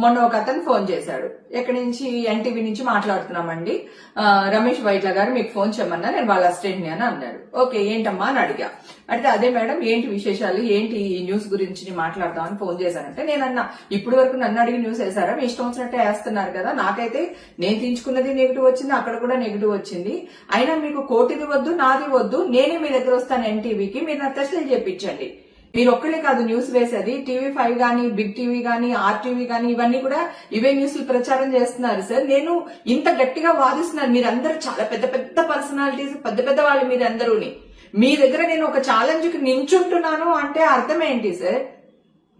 మొన్న ఒక అతను ఫోన్ చేశాడు. ఎక్కడి నుంచి? ఎన్టీవీ నుంచి మాట్లాడుతున్నామండి. రమేష్ వైట్ల గారు మీకు ఫోన్ చేయమన్నా నేను వాళ్ళ అసిస్టెంట్ని అని అన్నాడు. ఓకే ఏంటమ్మా అని అడిగా. అంటే అదే మేడం ఏంటి విశేషాలు? ఏంటి ఈ న్యూస్ గురించి మాట్లాడదామని ఫోన్ చేశానంటే నేను అన్నా. ఇప్పటి వరకు నన్ను అడిగి న్యూస్ వేసారా మీ ఇష్టం వచ్చినట్టే వేస్తున్నారు కదా. నాకైతే నేను తీయించుకున్నది నెగిటివ్ వచ్చింది అక్కడ కూడా నెగిటివ్ వచ్చింది. అయినా మీకు కోటిది వద్దు నాది వద్దు. నేనే మీ దగ్గర వస్తాను ఎన్టీవీకి. మీరు నా టెస్టులు చెప్పించండి మీరు ఒక్కడే కాదు న్యూస్ వేసేది. టీవీ ఫైవ్ గానీ బిగ్ టీవీ గానీ ఆర్టీవీ గానీ ఇవన్నీ కూడా ఇవే న్యూస్లు ప్రచారం చేస్తున్నారు సార్. నేను ఇంత గట్టిగా వాదిస్తున్నాను మీరందరూ చాలా పెద్ద పెద్ద పర్సనాలిటీస్ పెద్ద పెద్ద వాళ్ళు మీరందరూని. మీ దగ్గర నేను ఒక ఛాలెంజ్కి నించుంటున్నాను అంటే అర్థం ఏంటి సార్?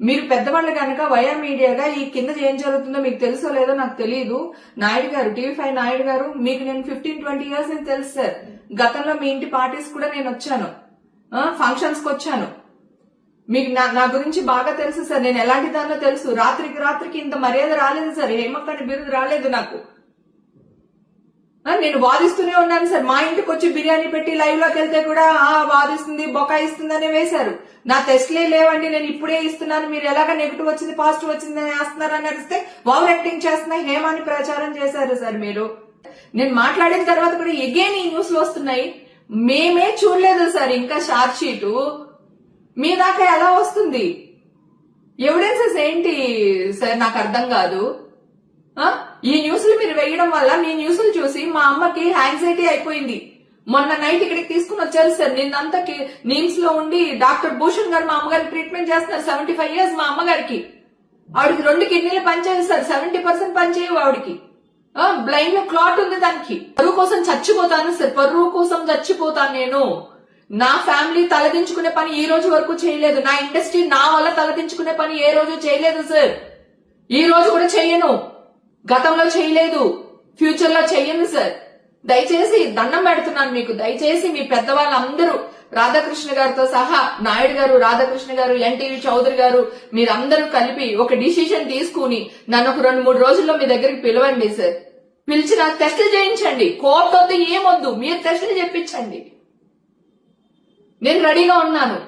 మీరు పెద్దవాళ్ళు కనుక వయా మీడియాగా ఈ కింద ఏం జరుగుతుందో మీకు తెలుసో లేదో నాకు తెలియదు నాయుడు గారు టీవీ ఫైవ్ నాయుడు గారు మీకు నేను ఫిఫ్టీన్ ట్వంటీ ఇయర్స్ అని తెలుసు సార్. గతంలో మీ ఇంటి పార్టీస్ కూడా నేను వచ్చాను. ఫంక్షన్స్కి వచ్చాను. మీకు నా నా గురించి బాగా తెలుసు సార్. నేను ఎలాంటి దానిలో తెలుసు? రాత్రికి రాత్రికి ఇంత మర్యాద రాలేదు సార్. హేమక్కని బిరుదు రాలేదు నాకు. నేను వాదిస్తూనే ఉన్నాను సార్. మా ఇంటికి వచ్చి బిర్యానీ పెట్టి లైవ్లోకి వెళ్తే కూడా ఆ వాదిస్తుంది బొకాయిస్తుంది అని వేశారు. నా టెస్ట్లే లేవండి. నేను ఇప్పుడే ఇస్తున్నాను. మీరు ఎలాగ నెగిటివ్ వచ్చింది పాజిటివ్ వచ్చింది అని వేస్తున్నారు అని అడిగితే వావ్ యాక్టింగ్ చేస్తున్నా హేమాని ప్రచారం చేశారు సార్ మీరు. నేను మాట్లాడిన తర్వాత కూడా ఎగైన్ ఈ న్యూస్లు వస్తున్నాయి. మేమే చూడలేదు సార్. ఇంకా షార్ట్ షీటు మీ దాకా ఎలా వస్తుంది? ఎవిడెన్సెస్ ఏంటి సార్? నాకు అర్థం కాదు. ఈ న్యూస్లు మీరు వేయడం వల్ల మీ న్యూస్లు చూసి మా అమ్మకి యాంగ్జైటీ అయిపోయింది. మొన్న నైట్ ఇక్కడికి తీసుకుని వచ్చారు సార్. నిన్నంతా నీమ్స్లో ఉండి డాక్టర్ భూషణ్ గారు మా అమ్మగారికి ట్రీట్మెంట్ చేస్తున్నారు సెవెంటీ ఫైవ్ ఇయర్స్ మా అమ్మగారికి. ఆవిడకి రెండు కిడ్నీలు పనిచేయదు సార్. సెవెంటీ పర్సెంట్ పనిచేయవు ఆవిడకి. బ్లైండ్లో క్లాట్ ఉంది దానికి. పరువు కోసం చచ్చిపోతాను సార్. పరువు కోసం చచ్చిపోతాను నేను. నా ఫ్యామిలీ తలదించుకునే పని ఈ రోజు వరకు చేయలేదు. నా ఇండస్ట్రీ నా వల్ల తలదించుకునే పని ఏ రోజు చేయలేదు సార్ ఈ రోజు కూడా చెయ్యను. గతంలో చేయలేదు. ఫ్యూచర్లో చెయ్యను సార్ దయచేసి దండం పెడుతున్నాను మీకు. దయచేసి మీ పెద్దవాళ్ళందరూ రాధాకృష్ణ గారితో సహా నాయుడు గారు రాధాకృష్ణ గారు ఎన్టీవీ చౌదరి గారు మీరందరూ కలిపి ఒక డిసిషన్ తీసుకుని నన్ను ఒక రెండు మూడు రోజుల్లో మీ దగ్గరికి పిలవండి సార్ పిలిచి నాకు టెస్టులు చేయించండి. కోర్టు వద్దు ఏమొద్దు మీరు టెస్టులు చెప్పించండి. నేను రెడీగా ఉన్నాను.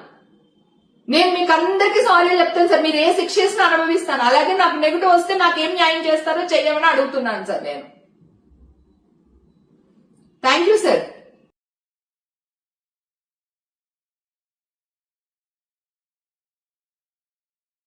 నేను మీకు అందరికీ సారీ చెప్తాను సార్. మీరు ఏ శిక్ష చేసినా అనుభవిస్తాను. అలాగే నాకు నెగిటివ్ వస్తే నాకు ఏం న్యాయం చేస్తారో చెయ్యమని అడుగుతున్నాను సార్ నేను. Thank you sir.